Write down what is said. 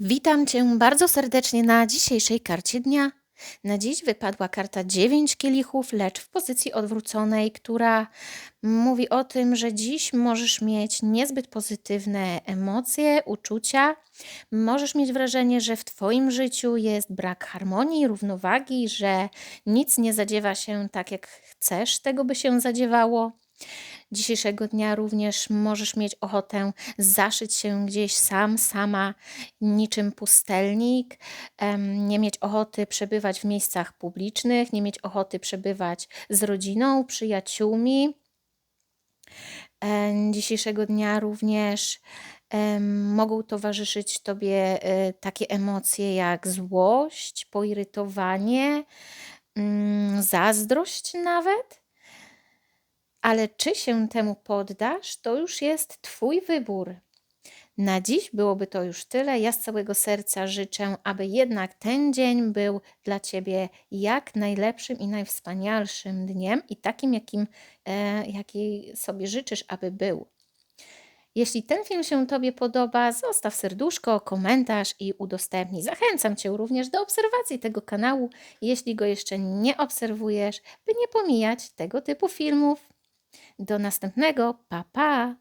Witam Cię bardzo serdecznie na dzisiejszej karcie dnia. Na dziś wypadła karta 9 kielichów, lecz w pozycji odwróconej, która mówi o tym, że dziś możesz mieć niezbyt pozytywne emocje, uczucia. Możesz mieć wrażenie, że w Twoim życiu jest brak harmonii, równowagi, że nic nie zadziewa się tak, jak chcesz, tego by się zadziewało. Dzisiejszego dnia również możesz mieć ochotę zaszyć się gdzieś sam, sama, niczym pustelnik, nie mieć ochoty przebywać w miejscach publicznych, nie mieć ochoty przebywać z rodziną, przyjaciółmi. Dzisiejszego dnia również mogą towarzyszyć Tobie e, takie emocje jak złość, poirytowanie, mm, zazdrość nawet. Ale czy się temu poddasz, to już jest Twój wybór. Na dziś byłoby to już tyle. Ja z całego serca życzę, aby jednak ten dzień był dla Ciebie jak najlepszym i najwspanialszym dniem i takim, jakim, e, jaki sobie życzysz, aby był. Jeśli ten film się Tobie podoba, zostaw serduszko, komentarz i udostępnij. Zachęcam Cię również do obserwacji tego kanału, jeśli go jeszcze nie obserwujesz, by nie pomijać tego typu filmów. Do następnego, pa pa!